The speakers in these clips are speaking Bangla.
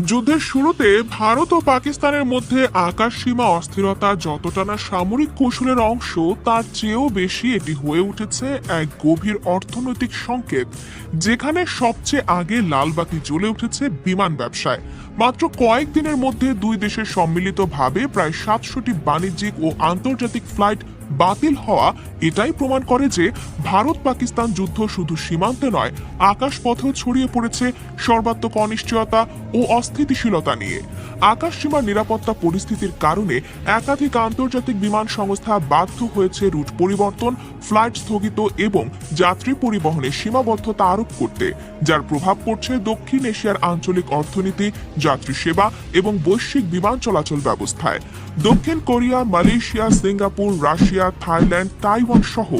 যুদ্ধের শুরুতে ভারত ও পাকিস্তানের মধ্যে আকাশ সীমা অস্থিরতা যতটা না সামরিক কৌশলের অংশ, তার চেয়েও বেশি এটি হয়ে উঠেছে এক গভীর অর্থনৈতিক সংকেত, যেখানে সবচেয়ে আগে লালবাতি জ্বলে উঠেছে বিমান ব্যবসায়। মাত্র কয়েক দিনের মধ্যে দুই দেশের সম্মিলিতভাবে প্রায় সাতশোটি বাণিজ্যিক ও আন্তর্জাতিক ফ্লাইট বাতিল হওয়া এটাই প্রমাণ করে যে ভারত পাকিস্তান যুদ্ধ শুধু সীমান্তে নয়, আকাশপথেও ছড়িয়ে পড়েছে সর্বাত্মক অনিশ্চয়তা ও অস্থিতিশীলতা নিয়ে। আকাশ সীমার নিরাপত্তা পরিস্থিতির কারণে একাধিক আন্তর্জাতিক বিমান সংস্থা বাধ্য হয়েছে রুট পরিবর্তন, ফ্লাইট স্থগিত এবং যাত্রী পরিবহনে সীমাবদ্ধতা আরোপ করতে, যার প্রভাব পড়ছে দক্ষিণ এশিয়ার আঞ্চলিক অর্থনীতি, যাত্রী সেবা এবং বৈশ্বিক বিমান চলাচল ব্যবস্থায়। দক্ষিণ Korea, Malaysia, Singapore, Russia Thailand, Taiwan সহ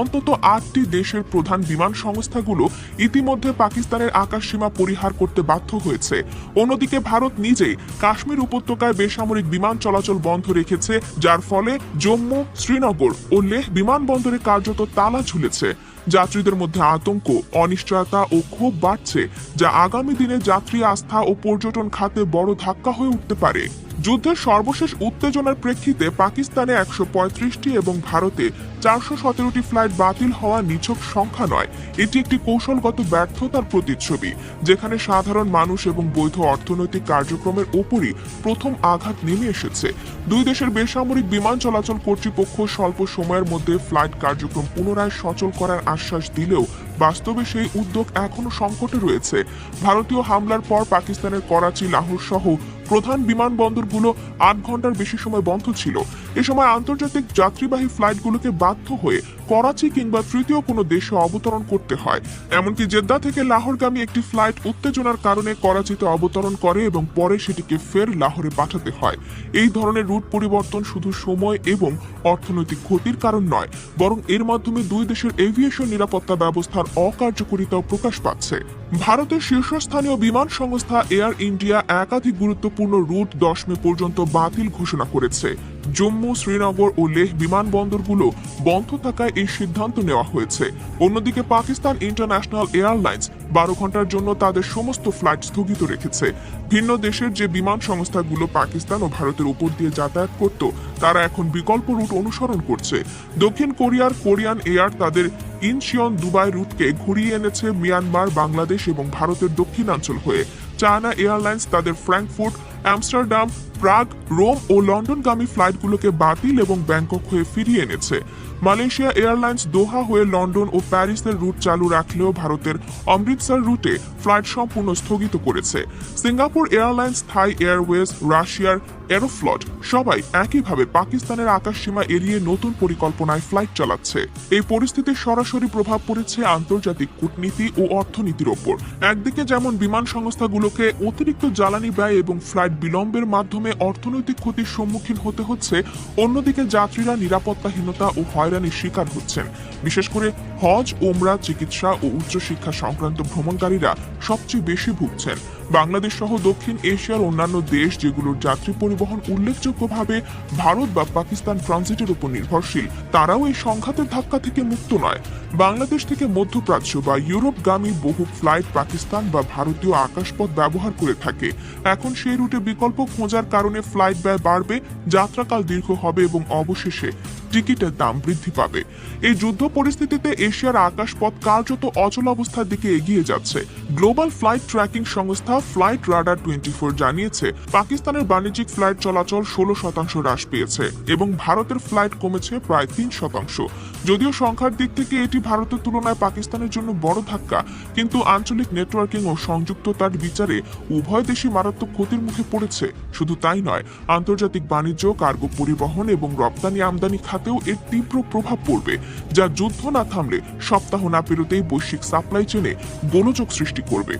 অন্তত আটটি দেশের প্রধান বিমান সংস্থাগুলো ইতিমধ্যে পাকিস্তানের আকাশসীমা পরিহার করতে বাধ্য হয়েছে। অন্যদিকে ভারত নিজেই কাশ্মীর উপত্যকায় বেসামরিক বিমান চলাচল বন্ধ রেখেছে, যার ফলে জম্মু, শ্রীনগর ও লেহ বিমানবন্দরে কার্যত তালা ঝুলেছে। যাত্রীদের মধ্যে আতঙ্ক, অনিশ্চয়তা ও ক্ষোভ বাড়ছে, যা আগামী দিনে যাত্রী আস্থা ও পর্যটন খাতে বড় ধাক্কা হয়ে উঠতে পারে। যুদ্ধের সর্বশেষ উত্তেজনার প্রেক্ষিতে পাকিস্তানে একশো পঁয়ত্রিশটি এবং ভারতে চারশো সতেরোটি ফ্লাইট বাতিল হওয়া নিছক সংখ্যা নয়। এটি একটি কৌশলগত ব্যর্থতার প্রতিচ্ছবি, যেখানে সাধারণ মানুষ এবং বৈধ অর্থনৈতিক কার্যক্রমের ওপরই প্রথম আঘাত নেমে এসেছে। দুই দেশের বেসামরিক বিমান চলাচল কর্তৃপক্ষ স্বল্প সময়ের মধ্যে ফ্লাইট কার্যক্রম পুনরায় সচল করার আশ্বাস দিলেও বাস্তবে সেই উদ্যোগ এখনও সংকটে রয়েছে। ভারতীয় হামলার পর পাকিস্তানের করাচি, লাহোর সহ প্রধান বিমানবন্দরগুলো আট ঘণ্টার বেশি সময় বন্ধ ছিল। এ সময় আন্তর্জাতিক যাত্রীবাহী ফ্লাইটগুলোকে বাধ্য হয়ে করাচি কিংবা তৃতীয় কোনো দেশে অবতরণ করতে হয়। এমনকি জেদ্দা থেকে লাহোরগামী একটি ফ্লাইট উত্তেজনার কারণে করাচিতে অবতরণ করে এবং পরে সেটিকে ফের লাহোরে পাঠাতে হয়। এই ধরনের রুট পরিবর্তন শুধু সময় এবং অর্থনৈতিক ক্ষতির কারণ নয়, বরং এর মাধ্যমে দুই দেশের এভিয়েশন নিরাপত্তা ব্যবস্থার অকার্যকরিতাও প্রকাশ পাচ্ছে। ভারতের শীর্ষস্থানীয় বিমান সংস্থা এয়ার ইন্ডিয়া একাধিক গুরুত্বপূর্ণ রুট দশ মে পর্যন্ত বাতিল ঘোষণা করেছে। জম্মু, শ্রীনগর ও লেহ বিমানবন্দরগুলো বন্ধ থাকায় এই সিদ্ধান্ত নেওয়া হয়েছে। অন্যদিকে পাকিস্তান ইন্টারন্যাশনাল এয়ারলাইন্স বারো ঘণ্টার জন্য তাদের সমস্ত ফ্লাইট স্থগিত রেখেছে। ভিন্ন দেশের যে বিমান সংস্থাগুলো পাকিস্তান ও ভারতের উপর দিয়ে যাতায়াত করত, তারা এখন বিকল্প রুট অনুসরণ করছে। দক্ষিণ কোরিয়ার কোরিয়ান এয়ার তাদের ইনশিয়ন দুবাই রুটকে ঘুরিয়ে এনেছে মিয়ানমার, বাংলাদেশ এবং ভারতের দক্ষিণাঞ্চল হয়ে। চায়না এয়ারলাইন্স তাদের ফ্র্যাঙ্কফুর্ট আমস্টারডাম প্রাগ, রোম ও লন্ডনগামী ফ্লাইটগুলোকে বাতিল এবং ব্যাংকক হয়ে ফিরিয়ে এনেছে। মালয়েশিয়া এয়ারলাইন্স দোহা হয়ে লন্ডন ও প্যারিসের রুট চালু রাখলেও ভারতের অমৃতসর রুটে ফ্লাইট সম্পূর্ণ স্থগিত করেছে। সিঙ্গাপুর এয়ারলাইন্স, থাই এয়ারওয়েজ, রাশিয়ার এরোফ্লট সবাই একইভাবে পাকিস্তানের আকাশসীমা এড়িয়ে নতুন পরিকল্পনায় ফ্লাইট চালাচ্ছে। এই পরিস্থিতির সরাসরি প্রভাব পড়েছে আন্তর্জাতিক কূটনীতি ও অর্থনীতির ওপর। একদিকে যেমন বিমান সংস্থাগুলোকে অতিরিক্ত জ্বালানি ব্যয় এবং ফ্লাইট বিলম্বের মাধ্যমে অর্থনৈতিক ক্ষতির সম্মুখীন হতে হচ্ছে। অন্যদিকে যাত্রীরা নিরাপত্তাহীনতা ও হয়রানির শিকার হচ্ছেন। বিশেষ করে হজ ওমরা চিকিৎসা ও উচ্চশিক্ষা সংক্রান্ত ভ্রমণকারীরা সবচেয়ে বেশি ভুগছেন। বাংলাদেশ সহ দক্ষিণ এশিয়ার অন্যান্য দেশ যেগুলোর যাত্রী পরিবহন উল্লেখযোগ্যভাবে ভারত বা পাকিস্তান ট্রানজিটের উপর নির্ভরশীল, তারাও এই সংঘাতের ধাক্কা থেকে মুক্ত নয়। বাংলাদেশ থেকে মধ্যপ্রাচ্য বা ইউরোপগামী বহু ফ্লাইট পাকিস্তান বা ভারতীয় আকাশপথ ব্যবহার করে থাকে। এখন সেই রুটে বিকল্প খোঁজার কারণে ফ্লাইট ব্যয় বাড়বে, যাত্রাকাল দীর্ঘ হবে এবং অবশেষে টিকিটের দাম বৃদ্ধি পাবে। এই যুদ্ধ পরিস্থিতিতে এশিয়ার আকাশপথ কার্যত অচল অবস্থার দিকে এগিয়ে যাচ্ছে। গ্লোবাল ফ্লাইট ট্র্যাকিং সংস্থা ফ্লাইট রাডার টোয়েন্টি জানিয়েছে, পাকিস্তানের বাণিজ্যিক ফ্লাইট চলাচল ষোলো শতাংশ হ্রাস পেয়েছে এবং ভারতের ফ্লাইট কমেছে প্রায় তিন শতাংশ। যদিও সংখ্যার দিক থেকে এটি ভারতের তুলনায় পাকিস্তানের জন্য বড় ধাক্কা, কিন্তু আঞ্চলিক নেটওয়ার্কিং ও সংযুক্ততার বিচারে উভয় দেশই মারাত্মক ক্ষতির মুখে পড়েছে। শুধু তাই নয়। আন্তর্জাতিক বাণিজ্য, কার্গো পরিবহন এবং রপ্তানি আমদানি খাতেও এর তীব্র প্রভাব পড়বে, যা যুদ্ধ না থামলে সপ্তাহ না পেরোতেই বৈশ্বিক সাপ্লাই চেনে গোলযোগ সৃষ্টি করবে।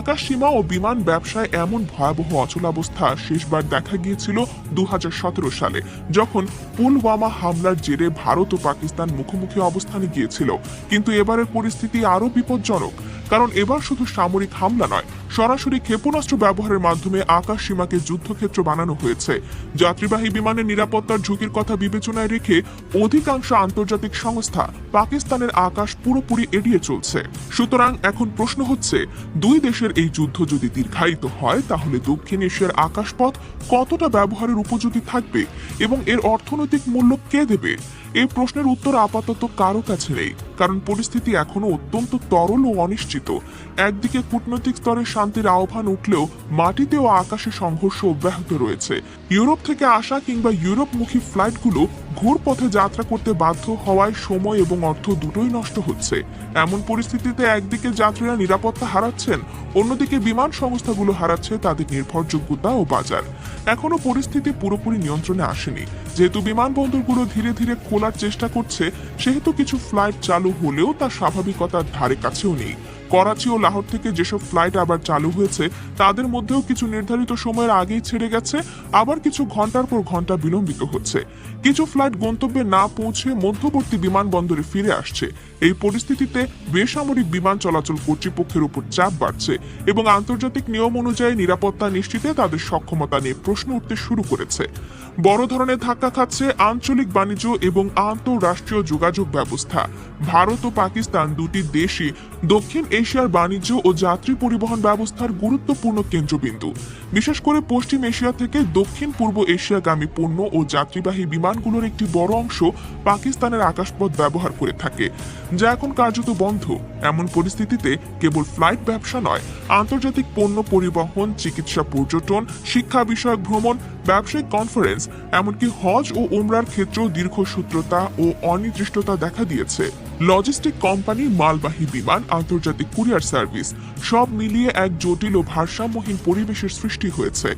আকাশ সীমা ও বিমান ব্যবসায় এমন ভয়াবহ অচলাবস্থা শেষবার দেখা গিয়েছিল দু হাজার সতেরো সালে, যখন পুলওয়ামা হামলার জেরে ভারত ও পাকিস্তান মুখোমুখি অবস্থানে গিয়েছিল। কিন্তু এবারের পরিস্থিতি আরও বিপজ্জনক, কারণ এবার শুধু সামরিক হামলা নয় সরাসরি ক্ষেপণাস্ত্র ব্যবহারের মাধ্যমে আকাশ সীমাকে যুদ্ধক্ষেত্র বানানো হয়েছে। যাত্রীবাহী বিমানের নিরাপত্তার ঝুঁকির কথা বিবেচনায় রেখে অধিকাংশ আন্তর্জাতিক সংস্থা পাকিস্তানের আকাশ পুরোপুরি এড়িয়ে চলছে। সুতরাং এখন প্রশ্ন হচ্ছে, দুই দেশের এই যুদ্ধ যদি দীর্ঘায়িত হয়, তাহলে দক্ষিণ এশিয়ার আকাশপথ কতটা ব্যবহারের উপযোগী থাকবে এবং এর অর্থনৈতিক মূল্য কে দেবে? এই প্রশ্নের উত্তর আপাতত কারও কাছে নেই, কারণ পরিস্থিতি এখনও অত্যন্ত তরল ও অনিশ্চিত। একদিকে কূটনৈতিক স্তরে শান্তির আহ্বান উঠলেও মাটিতে ও আকাশে সংঘর্ষ অব্যাহত রয়েছে। ইউরোপ থেকে আসা কিংবা ইউরোপমুখী ফ্লাইটগুলো ঘুরপথে যাত্রা করতে বাধ্য হওয়ায় সময় এবং অর্থ দুটোই নষ্ট হচ্ছে। এমন পরিস্থিতিতে একদিকে যাত্রীরা নিরাপত্তা হারাচ্ছেন, অন্যদিকে বিমান সংস্থাগুলো হারাচ্ছে তাদের নির্ভরযোগ্যতা ও বাজার। এখনও পরিস্থিতি পুরোপুরি নিয়ন্ত্রণে আসেনি। যেহেতু বিমানবন্দরগুলো ধীরে ধীরে খোলার চেষ্টা করছে, সেহেতু কিছু ফ্লাইট চালু হলেও তা স্বাভাবিকতার ধারে কাছেও নেই। করাচি ও লাহোর থেকে যেসব ফ্লাইট আবার চালু হয়েছে, তাদের মধ্যেও কিছু নির্ধারিত সময়ের আগেই ছেড়ে গেছে, আবার কিছু ঘণ্টার পর ঘণ্টা বিলম্বিত হচ্ছে। কিছু ফ্লাইট গন্তব্যে না পৌঁছে মধ্যবর্তী বিমানবন্দরে ফিরে আসছে। এই পরিস্থিতিতে বেসামরিক বিমান চলাচল কর্তৃপক্ষের উপর চাপ বাড়ছে এবং আন্তর্জাতিক নিয়ম অনুযায়ী নিরাপত্তা নিশ্চিতে তাদের সক্ষমতা নিয়ে প্রশ্ন উঠতে শুরু করেছে। বড় ধরনের ধাক্কা খাচ্ছে আঞ্চলিক বাণিজ্য এবং আন্তঃরাষ্ট্রীয় যোগাযোগ ব্যবস্থা। ভারত ও পাকিস্তান দুটি দেশই দক্ষিণ এশিয়ার বাণিজ্য ও যাত্রী পরিবহন ব্যবস্থার গুরুত্বপূর্ণ কেন্দ্রবিন্দু। বিশেষ করে পশ্চিম এশিয়া থেকে দক্ষিণ পূর্ব এশিয়াগামী পণ্য ও যাত্রীবাহী বিমানগুলোর একটি বড় অংশ পাকিস্তানের আকাশপথ ব্যবহার করে থাকে। যা এখন কার্যত বন্ধ। এমন পরিস্থিতিতে কেবল ফ্লাইট ব্যবসা নয়, আন্তর্জাতিক পণ্য পরিবহন, চিকিৎসা পর্যটন, শিক্ষা বিষয়ক ভ্রমণ, ব্যবসায়িক কনফারেন্স এমনকি হজ ও ওমরার ক্ষেত্রেও দীর্ঘসূত্রতা ও অনির্দিষ্টতা দেখা দিয়েছে। লজিস্টিক কোম্পানি মালবাহী বিমান, আন্তর্জাতিক কুরিয়ার সার্ভিস সব মিলিয়ে এক জটিল ও ভারসাম্যহীন পরিবেশের সৃষ্টি হয়েছে।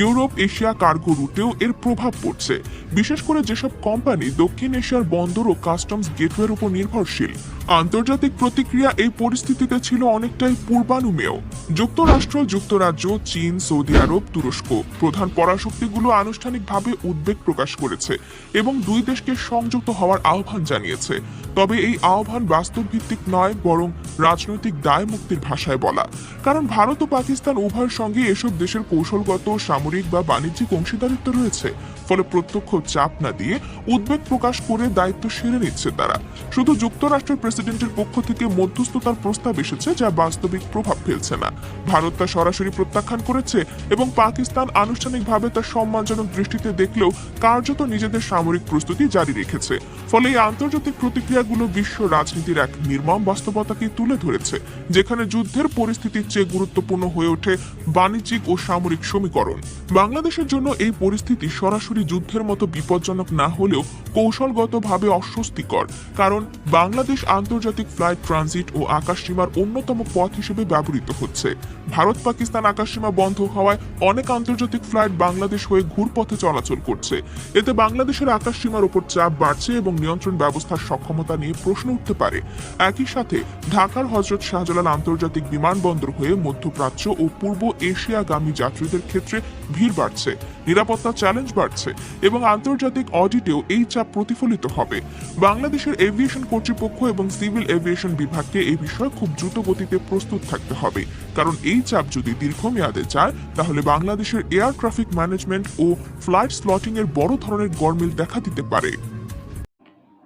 ইউরোপ এশিয়া কার্গো রুটেও এর প্রভাব পড়ছে। বিশেষ করে যেসব কোম্পানি দক্ষিণ এশিয়ার বন্দর ও কাস্টমস গেটওয়ের উপর নির্ভরশীল, আন্তর্জাতিক প্রতিক্রিয়া এই পরিস্থিতিতে ছিল অনেকটাই পূর্বানুমেয়। যুক্তরাষ্ট্র, যুক্তরাজ্য, চীন, সৌদি আরব, তুরস্ক প্রধান পরাশক্তিগুলো আনুষ্ঠানিকভাবে উদ্বেগ প্রকাশ করেছে এবং দুই দেশকে সংযুক্ত হওয়ার আহ্বান জানিয়েছে। তবে এই আহ্বান বাস্তব ভিত্তিক নয়, বরং রাজনৈতিক দায় মুক্তির ভাষায় বলা। কারণ ভারত ও পাকিস্তান উভয়ের সঙ্গে এসব দেশের কৌশলগত, সামরিক বা বাণিজ্যিক অংশীদারিত্ব রয়েছে। ফলে প্রত্যক্ষ চাপ না দিয়ে উদ্বেগ প্রকাশ করে দায়িত্ব সেরে নিচ্ছে তারা। শুধু যুক্তরাষ্ট্রের প্রেসিডেন্টের পক্ষ থেকে মধ্যস্থতার প্রস্তাব এসেছে, যা বাস্তবিক প্রভাব ফেলছে না। ভারত তা সরাসরি প্রত্যাখ্যান করেছে এবং পাকিস্তান আনুষ্ঠানিকভাবে তা সম্মানজনক দৃষ্টিতে দেখলেও কার্যত নিজেদের সামরিক প্রস্তুতি জারি রেখেছে। ফলে এই আন্তর্জাতিক প্রতিক্রিয়াগুলো বিশ্ব রাজনীতির এক নির্মম বাস্তবতাকে তুলে ধরেছে, যেখানে যুদ্ধের পরিস্থিতির চেয়ে গুরুত্বপূর্ণ হয়ে ওঠে বাণিজ্যিক ও সামরিক সমীকরণ। বাংলাদেশের জন্য এই পরিস্থিতি সরাসরি যুদ্ধের মতো বিপজ্জনক না হলেও কৌশলগতভাবে অস্বস্তিকর, কারণ বাংলাদেশ আন্তর্জাতিক ফ্লাইট ট্রানজিট ও আকাশসীমার অন্যতম পথ হিসেবে ব্যবহৃত হচ্ছে। ভারত পাকিস্তান আকাশসীমা বন্ধ হওয়ায় অনেক আন্তর্জাতিক ফ্লাইট বাংলাদেশ হয়ে ঘুরপথে চলাচল করছে। এতে বাংলাদেশের আকাশসীমার উপর চাপ বাড়ছে এবং নিয়ন্ত্রণ ব্যবস্থার সক্ষমতা নিয়ে প্রশ্ন উঠতে পারে। একই সাথে, ঢাকার হজরত শাহজালাল আন্তর্জাতিক বিমানবন্দর হয়ে মধ্যপ্রাচ্য ও পূর্ব এশিয়াগামী যাত্রীদের ক্ষেত্রে ভিড় বাড়ছে, নিরাপত্তা চ্যালেঞ্জ বাড়ছে এবং আন্তর্জাতিক অডিটেও এই চাপ প্রতিফলিত হবে। বাংলাদেশের এভিয়েশন কর্তৃপক্ষ এবং সিভিল এভিয়েশন বিভাগকে এই বিষয়ে খুব দ্রুত গতিতে প্রস্তুত থাকতে হবে। কারণ এই চাপ যদি দীর্ঘমেয়াদে যায়, তাহলে বাংলাদেশের এয়ার ট্রাফিক ম্যানেজমেন্ট ও ফ্লাইট স্লটিং এর বড় ধরনের গরমিল দেখা দিতে পারে।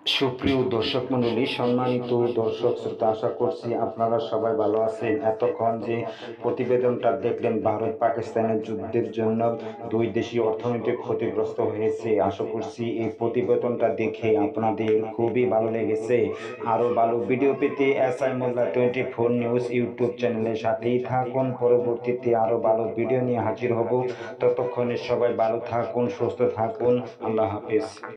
সুপ্রিয় দর্শক মণ্ডলী, সম্মানিত দর্শক শ্রোতা, আশা করছি আপনারা সবাই ভালো আছেন। এতক্ষণ যে প্রতিবেদনটা দেখলেন, ভারত পাকিস্তানের যুদ্ধের জন্য দুই দেশই অর্থনৈতিক ক্ষতিগ্রস্ত হয়েছে। আশা করছি এই প্রতিবেদনটা দেখে আপনাদের খুবই ভালো লেগেছে। আরও ভালো ভিডিও পেতে S I Molla twenty four news YouTube চ্যানেলের সাথেই থাকুন। পরবর্তীতে আরও ভালো ভিডিও নিয়ে হাজির হব। ততক্ষণে সবাই ভালো থাকুন, সুস্থ থাকুন। আল্লাহ হাফিজ।